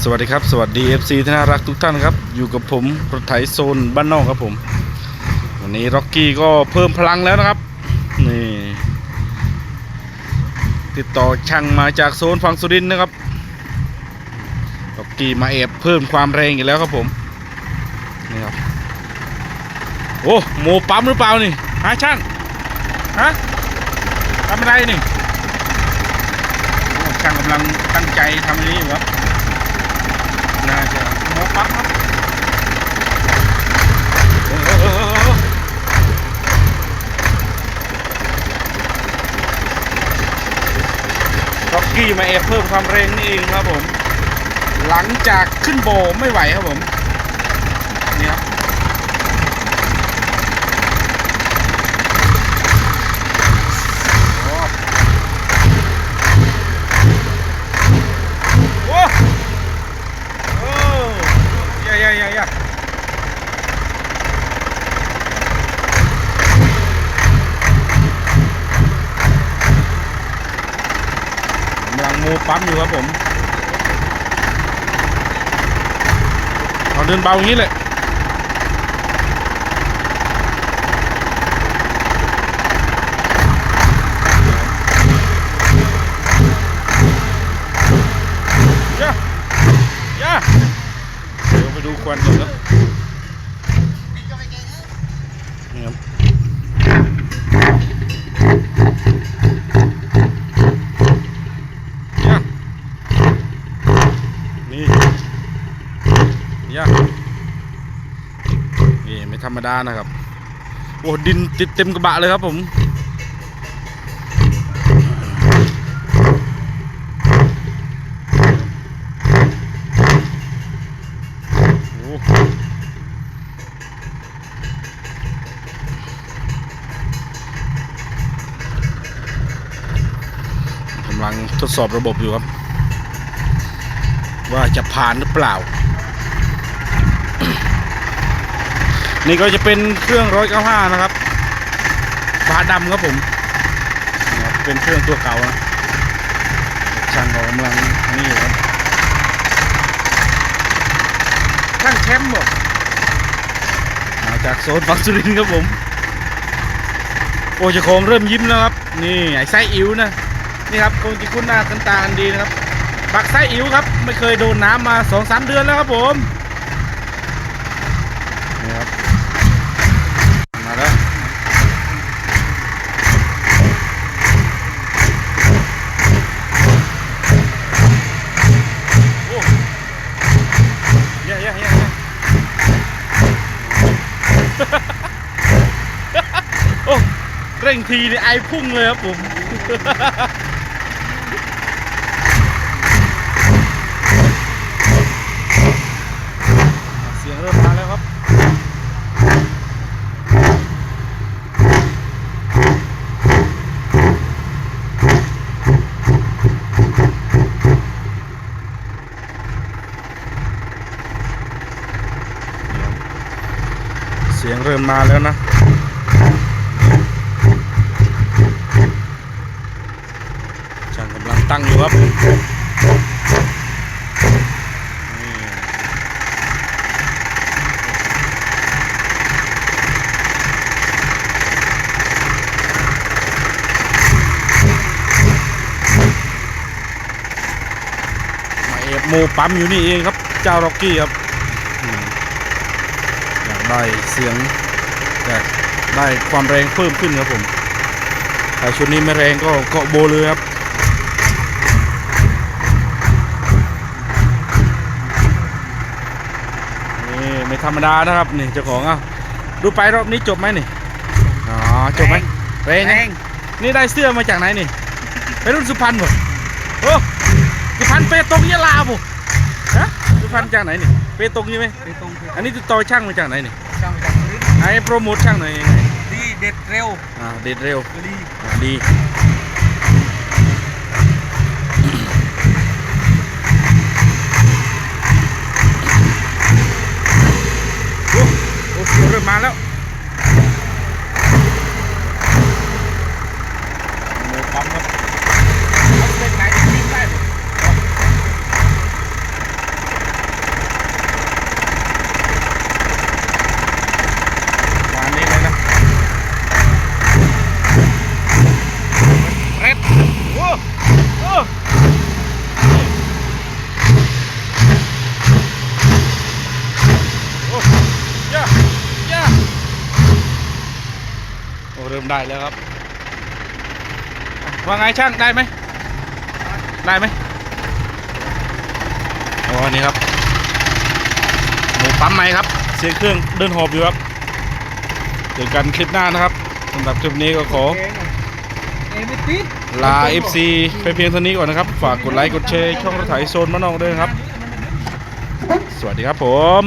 สวัสดีครับ สวัสดี FC ที่น่ารักทุกท่านครับ อยู่กับผมรถไถโซนบ้านนอกครับผม วันนี้ร็อกกี้ก็เพิ่มพลังแล้วนะครับ นี่ ติดต่อช่างมาจากโซนฝั่งสุรินทร์นะครับร็อกกี้มาแอบเพิ่มความแรงอีกแล้วครับผม นี่ครับ โอ้โมปั๊มหรือเปล่านี่ฮะช่าง ฮะทำอะไรนี่ช่างกำลังตั้งใจทำอันนี้อยู่ครับ น่าจะโมปั๊มครับโอ้โหโอ้โหโอ้โหร็อ กี้มาเอฟเพิ่มความเร็งนี่เองครับผม หลังจากขึ้นโบไม่ไหวครับผมนี่ครับ โอ้โอ้ยายายายา กำลังมูปั๊มอยู่ครับผมเอาเดินเบาอย่างนี้เลยย่าย่าเดี๋ยวไปดูควันก่อนครับนี่ครับย่านี่ย่านี่ไม่ ธรรมดานะครับ โอ้ดินติดเต็มกระบะเลยครับผมกำลังทดสอบระบบอยู่ครับ ว่าจะผ่านหรือเปล่า นี่ก็จะเป็นเครื่อง195นะครับฟ้าดำครับผมเป็นเครื่องตัวเก่านะช่างเรากำลังนี่อยู่ครับช่างแชมป์หมดมาจากโซนฟักสุรินครับผมโอ้จ้าของเริ่มยิ้มแล้วครับ นี่ไอ้ไส้อิ๋วนะนี่ครับคงจะคุ้นหน้ากันตากันดีนะครับปักไส้อิ๋วครับ ไม่เคยโดนน้ำมาสองสามเดือนแล้วครับผม นี่ครับ มาแล้ว โอ้เย่เย่เย่เย่ โอ้เร่งทีนี่ไอพุ่งเลยครับผม เสียงเริ่มมาแล้วครับ เริ่มมาแล้วนะช่างกำลังตั้งอยู่ครับมาเอฟโมปั๊มอยู่นี่เองครับ เจ้าร็อกกี้ครับ ได้เสียงอยากได้ความแรงเพิ่มขึ้นครับผมถ้าชุดนี้ไม่แรงก็เกาะโบเลยครับนี่ไม่ธรรมดานะครับนี่เจ้าของอะดูไปรอบนี้จบไหมนี่อ๋อจบไหมแรงนะนี่ได้เสื้อมาจากไหนนี่ไปรุ่นสุพรรณบ่โอ้สุพรรณเปตรงยะลาบ่ฮะสุพรรณจากไหนนี่ เปตรงใช่ไหมไปตรงไปอันนี้ติดต่อช่างมาจากไหนนี่ช่างจากนี้ไอ้โปรโมทช่างหน่อยยังไงดีเด็ดเร็วอ่าเด็ดเร็วดีอ่าดีโอ้โอ้เสียงเริ่มมาแล้ว โมปั๊มครับ เอาเป็นไหนที่วิ่งได้หมด โอ้ย่าย่าโอ้ เริ่มได้แล้วครับ ว่าไงช่างได้ไหมได้ไหมโอ้นี่ครับหมูปั๊มไหมครับ เสียงเครื่องเดินหอบอยู่ครับเจอกันคลิปหน้านะครับสำหรับคลิปนี้ก็ขอเอยไม่ติดลา FC ไปเพียงเท่านี้ก่อนนะครับ ฝากกดไลค์กดแชร์ช่องรถไถโซนมะนองด้วยนะครับ สวัสดีครับผม